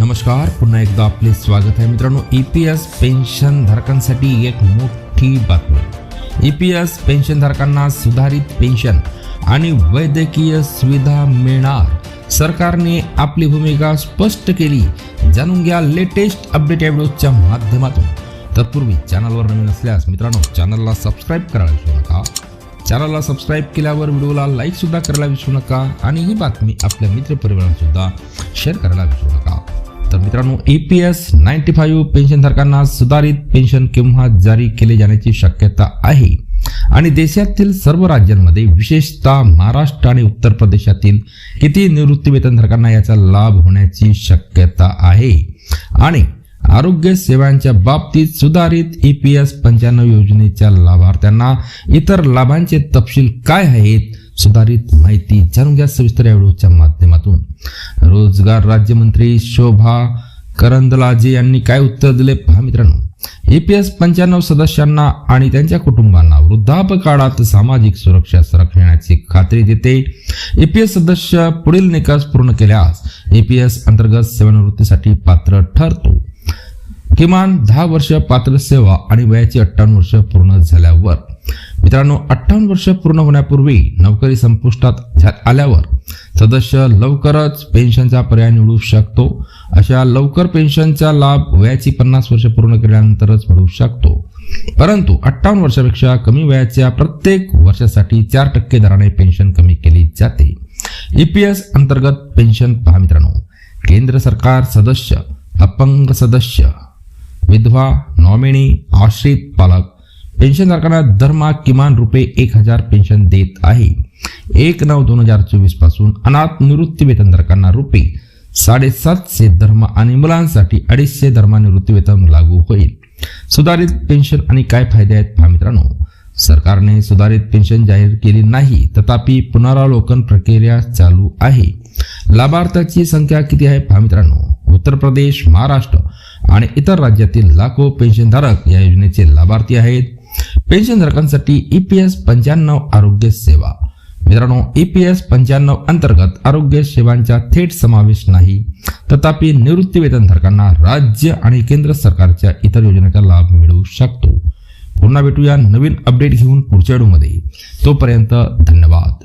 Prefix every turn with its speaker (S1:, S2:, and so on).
S1: नमस्कार पुन्हा एकदा आपले स्वागत आहे मित्रांनो. ई पी एस पेन्शन धारकांसाठी एक मोठी बातमी. ई पी एस पेन्शन धारकांना सुधारित पेन्शन आणि वैद्यकीय सुविधा मिळणार. सरकारने आपली भूमिका स्पष्ट केली. जाणून घ्या लेटेस्ट अपडेट या व्हिडिओच्या माध्यमातून. तत्पूर्वी चॅनलवर नवीन असल्यास मित्रांनो चॅनलला सबस्क्राईब करायला विसरू नका. चॅनलला सबस्क्राईब केल्यावर व्हिडिओला लाईकसुद्धा करायला विसरू नका. आणि ही बातमी आपल्या मित्रपरिवारांसुद्धा शेअर करायला विसरू नका. तर मित्रांनो E A P S ninety five पेन्शनधारकांना सुधारित पेन्शन केव्हा जारी केले जाण्याची शक्यता आहे. आणि देशातील सर्व राज्यांमध्ये विशेषतः महाराष्ट्र आणि उत्तर प्रदेशातील किती निवृत्ती वेतनधारकांना याचा लाभ होण्याची शक्यता आहे. आणि आरोग्य सेवांच्या बाबतीत सुधारित ई पी एस पंच्याण्णव योजनेच्या लाभार्थ्यांना इतर लाभांचे तपशील काय आहेत? सुधारित माहिती जाणून घ्या सविस्तर या व्हिडिओच्या माध्यमातून. रोजगार राज्यमंत्री शोभा करंदलाजे यांनी काय उत्तर दिले? पहा मित्रांनो ई पी एस पंच्याण्णव सदस्यांना आणि त्यांच्या कुटुंबांना वृद्धापकाळात सामाजिक सुरक्षा संरक्षणाची खात्री देते. ई पी एस सदस्य पुढील निकष पूर्ण केल्यास ई पी एस अंतर्गत सेवानिवृत्तीसाठी पात्र ठरतो. किमान दहा वर्ष पात्र सेवा आणि वयाची अठ्ठावन्न वर्ष पूर्ण झाल्यावर मित्रांनो अठ्ठावन्न वर्ष पूर्ण होण्यापूर्वी नोकरी संपुष्टात झा- आल्यावर सदस्य लवकरच पेन्शनचा पर्याय निवडू शकतो. अशा लवकर पेन्शनचा लाभ वयाची पन्नास वर्ष पूर्ण केल्यानंतरच मिळू शकतो. परंतु अठ्ठावन्न वर्षापेक्षा कमी वयाच्या प्रत्येक वर्षासाठी चार टक्के दराने पेन्शन कमी केली जाते. ईपीएस अंतर्गत पेन्शन पहा मित्रांनो. केंद्र सरकार सदस्य अपंग सदस्य विधवा नॉमिनी आश्रित पालक पेन्शनधारकांना दरमहा किमान रुपये एक हजार पेन्शन देत आहे. एक नऊ दोन हजार चोवीसपासून अनाथ निवृत्ती वेतनधारकांना रुपये साडेसातशे धर्म आणि मुलांसाठी अडीचशे धर्मा निवृत्ती वेतन लागू होईल. सुधारित पेन्शन आणि काय फायदे आहेत? पहा मित्रांनो सरकारने सुधारित पेन्शन जाहीर केली नाही तथापि पुनरावलोकन प्रक्रिया चालू आहे. लाभार्थ्याची संख्या किती आहे? पहा मित्रांनो उत्तर प्रदेश महाराष्ट्र आणि इतर राज्यातील लाखो पेन्शनधारक या योजनेचे लाभार्थी आहेत. पेन्शनधारकांसाठी ई पी एस पंच्याण्णव आरोग्य सेवा. मित्रांनो ई पी एस पंच्याण्णव अंतर्गत आरोग्य सेवांचा थेट समावेश नाही. तथापि निवृत्ती वेतनधारकांना राज्य आणि केंद्र सरकारच्या इतर योजनेचा लाभ मिळू शकतो. पुन्हा भेटूया नवीन अपडेट घेऊन पुढच्या व्हिडिओमध्ये. तोपर्यंत धन्यवाद.